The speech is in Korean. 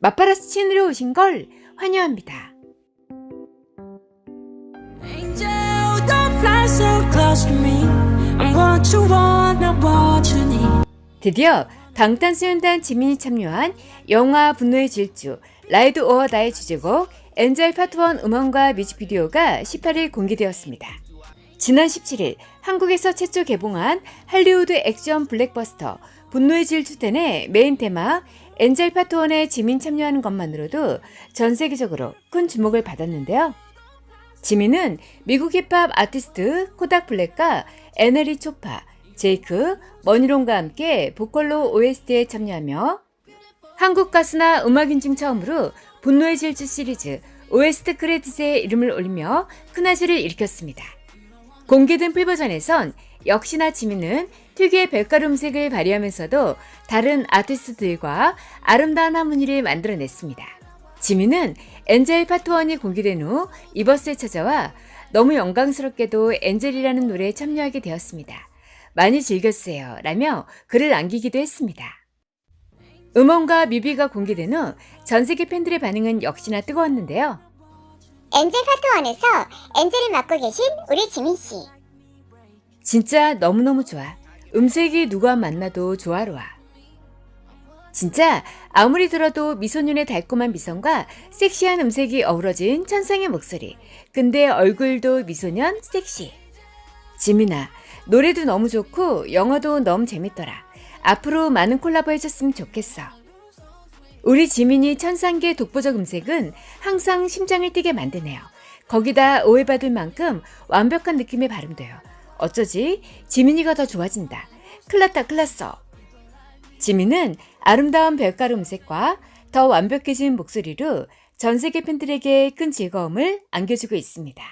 마파라스 친으로 오신 걸 환영합니다. 드디어 방탄소년단 지민이 참여한 영화 분노의 질주 라이드 오어 다의 주제곡 엔젤 파트 1 음원과 뮤직비디오가 18일 공개되었습니다. 지난 17일 한국에서 최초 개봉한 할리우드 액션 블랙버스터 분노의 질주 10의 메인 테마 엔젤 파트 1에 지민 참여하는 것만으로도 전 세계적으로 큰 주목을 받았는데요. 지민은 미국 힙합 아티스트 코닥 블랙과 에너리 초파, 제이크, 머니론과 함께 보컬로 OST에 참여하며 한국 가수나 음악 인증 처음으로 분노의 질주 시리즈 OST 크레딧에 이름을 올리며 큰 화제를 일으켰습니다. 공개된 풀버전에선 역시나 지민은 특유의 별가루 음색을 발휘하면서도 다른 아티스트들과 아름다운 하모니를 만들어냈습니다. 지민은 엔젤 파트 1이 공개된 후 이버스에 찾아와 너무 영광스럽게도 엔젤이라는 노래에 참여하게 되었습니다. 많이 즐겼어요. 라며 글을 남기기도 했습니다. 음원과 뮤비가 공개된 후 전 세계 팬들의 반응은 역시나 뜨거웠는데요. 엔젤 파트원에서 엔젤을 맡고 계신 우리 지민 씨. 진짜 너무너무 좋아. 음색이 누가 만나도 조화로워. 진짜 아무리 들어도 미소년의 달콤한 미성과 섹시한 음색이 어우러진 천상의 목소리. 근데 얼굴도 미소년 섹시. 지민아, 노래도 너무 좋고 영화도 너무 재밌더라. 앞으로 많은 콜라보 해줬으면 좋겠어. 우리 지민이 천상계 독보적 음색은 항상 심장을 뛰게 만드네요. 거기다 오해받을 만큼 완벽한 느낌의 발음돼요. 어쩌지? 지민이가 더 좋아진다. 클났다 클났어. 지민은 아름다운 별가루 음색과 더 완벽해진 목소리로 전 세계 팬들에게 큰 즐거움을 안겨주고 있습니다.